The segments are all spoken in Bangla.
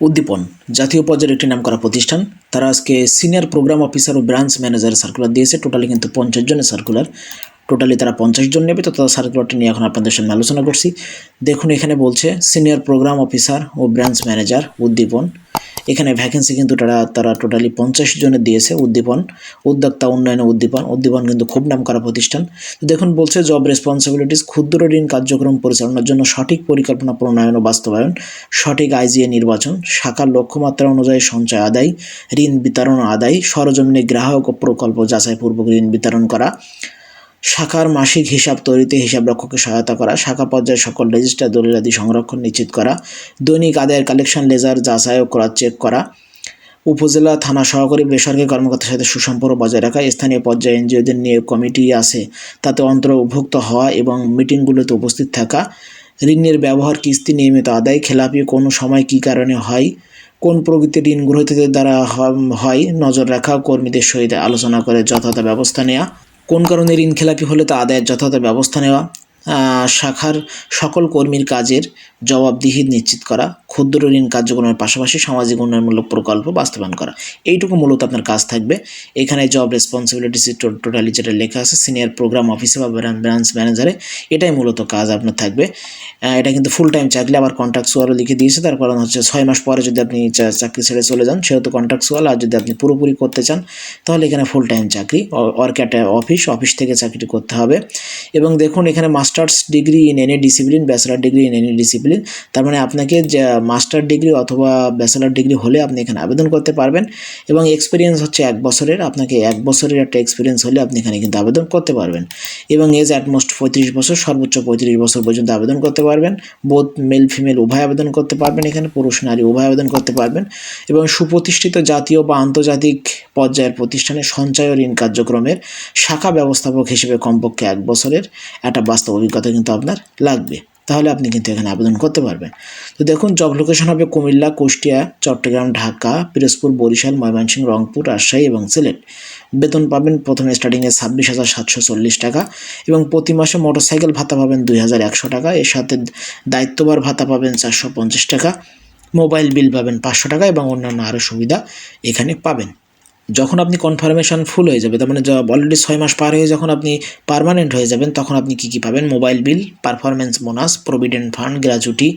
উদ্দীপন। জাতীয় পর্যায়ের একটি নাম করা প্রতিষ্ঠান। তারা আজকে সিনিয়র প্রোগ্রাম অফিসার ও ব্রাঞ্চ ম্যানেজার সার্কুলার দিয়েছে। টোটালি কিন্তু পঞ্চাশ জনের সার্কুলার টোটালি তারা পঞ্চাশ জন নেবে। তো তারা সার্কুলারটি নিয়ে এখন আপনাদের সামনে আলোচনা করছি। দেখুন, এখানে বলছে, সিনিয়র প্রোগ্রাম অফিসার ও ব্রাঞ্চ ম্যানেজার উদ্দীপন। এখানে ভ্যাকেন্সি কিন্তু তারা তারা টোটালি পঞ্চাশ জনের দিয়েছে উদ্দীপন, উদ্যোক্তা উন্নয়ন উদ্দীপন। উদ্দীপন কিন্তু খুব নাম করা প্রতিষ্ঠান। তো দেখুন, বলছে জব রেসপন্সিবিলিটিস ক্ষুদ্র ঋণ কার্যক্রম পরিচালনার জন্য সঠিক পরিকল্পনা, প্রণয়ন ও বাস্তবায়ন, সঠিক আইজিএ নির্বাচন, শাখার লক্ষ্যমাত্রা অনুযায়ী সঞ্চয় আদায়, ঋণ বিতরণ আদায়, সরজমিনে গ্রাহক ও প্রকল্প যাচাইপূর্বক ঋণ বিতরণ করা শাখার মাসিক হিসাব, তৈরিতে হিসাব রক্ষককে সহায়তা করা, শাখা পর্যায়ে সকল রেজিস্টার দলিলাদি সংরক্ষণ নিশ্চিত করা, দৈনিক আদায়ের কালেকশন লেজার যাচাই ও করা, চেক করা, উপজেলা থানা সহকারী বেসরকারি কর্মকর্তার সাথে সুসম্পর্ক বজায় রাখা, স্থানীয় পর্যায়ে এনজিওদের নিয়ে কমিটি আছে, তাতে অন্তর্ভুক্ত হওয়া এবং মিটিংগুলোতে উপস্থিত থাকা, ঋণের ব্যবহার, কিস্তি, নিয়মিত আদায়, খেলাপি, কোনো সময় কী কারণে হয়, কোন প্রকৃতির ঋণ গ্রহীতাদের দ্বারা হয়, নজর রাখা, কর্মীদের সহিত আলোচনা করে যথাযথ ব্যবস্থা নেওয়া কোন কারণে ঋণ খেলাপি হলে তা আদায়ের যথাযথ ব্যবস্থা নেওয়া? শাখার সকল কর্মীর কাজের জবাবদিহি নিশ্চিত করা, ক্ষুদ্র ঋণ কার্যক্রমের পাশাপাশি সামাজিক উন্নয়নমূলক প্রকল্প বাস্তবায়ন করা। এইটুকু মূলত আপনার কাজ থাকবে। এখানে জব রেসপন্সিবিলিটিস টোটালি যেটা লেখা আছে সিনিয়র প্রোগ্রাম অফিসে বা ব্রাঞ্চ ম্যানেজারে এটাই মূলত কাজ আপনার থাকবে। এটা কিন্তু ফুল টাইম চাকরি, আবার কন্ট্রাকচুয়ালও লিখে দিয়েছে, তার কারণ হচ্ছে ছয় মাস পরে যদি আপনি চাকরি ছেড়ে চলে যান সেহেতু কন্ট্রাকচুয়াল আর যদি আপনি পুরোপুরি করতে চান, তাহলে এখানে ফুল টাইম চাকরি ওয়ার্ক অফিস অফিস থেকে চাকরি করতে হবে। এবং দেখুন, এখানে masters degree in any discipline bachelor degree in any discipline তার মানে আপনাকে মাস্টার ডিগ্রি অথবা ব্যাচেলার ডিগ্রি হলে আপনি এখানে আবেদন করতে পারবেন এবং এক্সপিরিয়েন্স হচ্ছে এক বছরের, আপনাকে এক বছরের একটা এক্সপিরিয়েন্স হলে আপনি এখানে কিন্তু আবেদন করতে পারবেন এবং এজ অ্যাটমোস্ট পঁয়ত্রিশ বছর, সর্বোচ্চ পঁয়ত্রিশ বছর পর্যন্ত আবেদন করতে পারবেন। বোধ মেল ফিমেল উভয় আবেদন করতে পারবেন এখানে, পুরুষ, নারী উভয় আবেদন করতে পারবেন এবং সুপ্রতিষ্ঠিত জাতীয় বা আন্তর্জাতিক পর্যায়ের প্রতিষ্ঠানে সঞ্চয় ঋণ কার্যক্রমের শাখা ব্যবস্থাপক হিসেবে কমপক্ষে এক বছরের একটা বাস্তব অভিজ্ঞতা কিন্তু আপনার লাগবে। তাহলে আপনি কিন্তু এখানে আবেদন করতে পারবেন। তো দেখুন জব লোকেশন হবে কুমিল্লা, কুষ্টিয়া, চট্টগ্রাম, ঢাকা, পিরোজপুর, বরিশাল, ময়মনসিংহ, রংপুর, রাজশাহী এবং সিলেট। বেতন পাবেন প্রথমে স্টার্টিংয়ে ছাব্বিশ হাজার সাতশো চল্লিশ টাকা এবং প্রতি মাসে মোটরসাইকেল ভাতা পাবেন দুই হাজার একশো টাকা। এর সাথে দায়িত্ববার ভাতা পাবেন চারশো পঞ্চাশ টাকা। মোবাইল বিল পাবেন পাঁচশো টাকা এবং অন্যান্য আরও সুবিধা এখানে পাবেন। যখন আপনি কনফার্মেশন ফুল হয়ে যাবে, তার মানে অলরেডি ছয় মাস পার হয়ে যখন আপনি পার্মানেন্ট হয়ে যাবেন, তখন আপনি কী কী পাবেন? Mobile bill performance bonus provident fund gratuity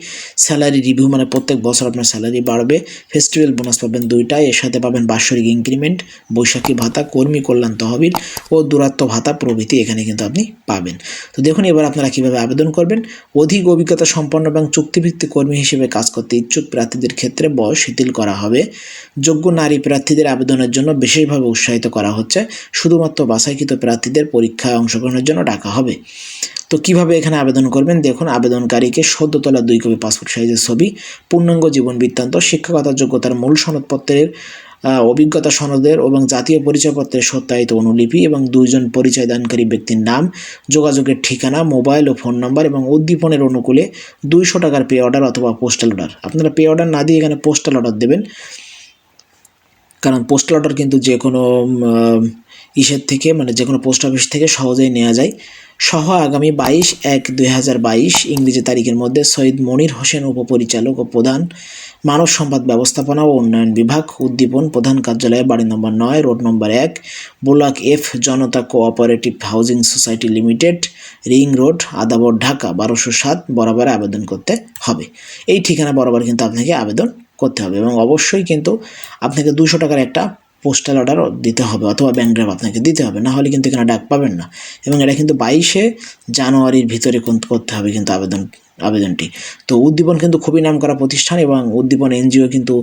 salary review মানে প্রত্যেক বছর আপনার স্যালারি বাড়বে। ফেস্টিভ্যাল বোনাস পাবেন দুইটা, এর সাথে পাবেন বাৎসরিক ইনক্রিমেন্ট বৈশাখী ভাতা, কর্মী কল্যাণ তহবিল ও দূরত্ব ভাতা প্রভৃতি এখানে কিন্তু আপনি পাবেন। তো দেখুন, এবার আপনারা কীভাবে আবেদন করবেন। অধিক অভিজ্ঞতা সম্পন্ন এবং চুক্তিভিত্তিক কর্মী হিসেবে কাজ করতে ইচ্ছুক প্রার্থীদের ক্ষেত্রে বয়স শিথিল করা হবে। যোগ্য নারী প্রার্থীদের আবেদনের জন্য বিশেষভাবে উৎসাহিত করা হচ্ছে শুধুমাত্র বাছাইকৃত প্রার্থীদের পরীক্ষায় অংশগ্রহণের জন্য ডাকা হবে। তো কীভাবে এখানে আবেদন করবেন? দেখুন, আবেদনকারীকে সদ্য তোলা দুই কপি পাসপোর্ট সাইজের ছবি, পূর্ণাঙ্গ জীবন বৃত্তান্ত, শিক্ষাগত যোগ্যতার মূল সনদপত্রের অভিজ্ঞতা সনদের এবং জাতীয় পরিচয়পত্রের সত্যায়িত অনুলিপি এবং দুইজন পরিচয় দানকারী ব্যক্তির নাম, যোগাযোগের ঠিকানা, মোবাইল ও ফোন নাম্বার এবং উদ্দীপনের অনুকূলে দুইশো টাকার পে অর্ডার অথবা পোস্টাল অর্ডার। আপনারা পে অর্ডার না দিয়ে এখানে পোস্টাল অর্ডার দেবেন। কারণ পোস্টাল অর্ডার কিন্তু যে কোনো ইসের থেকে মানে যে কোনো পোস্ট অফিস থেকে সহজেই নেওয়া যায়। সহ আগামী বাইশ এক দুই হাজার বাইশ ইংরেজি তারিখের মধ্যে সৈয়দ মনির হোসেন উপপরিচালক ও প্রধান মানব সম্পদ ব্যবস্থাপনা ও উন্নয়ন বিভাগ উদ্দীপন প্রধান কার্যালয়ে বাড়ি নম্বর নয়, রোড নম্বর এক, block F Janata cooperative housing society limited, ring road, Adabor Dhaka, বারোশো সাত, বরাবর আবেদন করতে হবে। এই ঠিকানা বরাবর কিন্তু আপনাকে আবেদন করতে হবে এবং অবশ্যই কিন্তু আপনাকে দুশো টাকার একটা পোস্টাল অর্ডার দিতে হবে অথবা ব্যাংক ড্রাফট আপনাকে দিতে হবে, না হলে কিন্তু এখানে ডাক পাবেন না। এবং এটা কিন্তু বাইশে জানুয়ারির ভিতরে করতে হবে কিন্তু আবেদন, আবেদনটি। তো উদ্দীপন কিন্তু খুবই নাম করা প্রতিষ্ঠান এবং উদ্দীপন এনজিও কিন্তু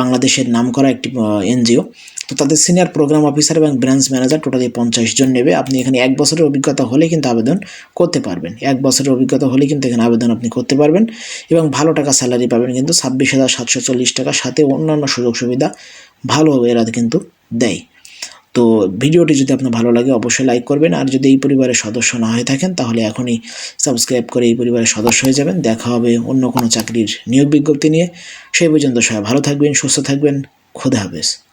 বাংলাদেশের নামকরা একটি এনজিও। তো তাদের সিনিয়র প্রোগ্রাম অফিসার এবং ব্রাঞ্চ ম্যানেজার টোটালি পঞ্চাশ জন নেবে। আপনি এখানে এক বছরের অভিজ্ঞতা হলে কিন্তু আবেদন করতে পারবেন। এক বছরের অভিজ্ঞতা হলে কিন্তু এখানে আবেদন আপনি করতে পারবেন। এবং ভালো টাকা স্যালারি পাবেন কিন্তু ছাব্বিশ হাজার সাতশো চল্লিশ টাকা। সাথে অন্যান্য সুযোগ সুবিধা ভালোভাবে এরা কিন্তু দেয়। তো ভিডিওটি যদি আপনার ভালো লাগে অবশ্যই লাইক করবেন। আর যদি এই পরিবারের সদস্য না হয়ে থাকেন, তাহলে এখনই সাবস্ক্রাইব করে এই পরিবারের সদস্য হয়ে যাবেন। দেখা হবে অন্য কোনো চাকরির নিয়োগ বিজ্ঞপ্তি নিয়ে। সেই পর্যন্ত সবাই ভালো থাকবেন, সুস্থ থাকবেন। খোদা হাফেজ।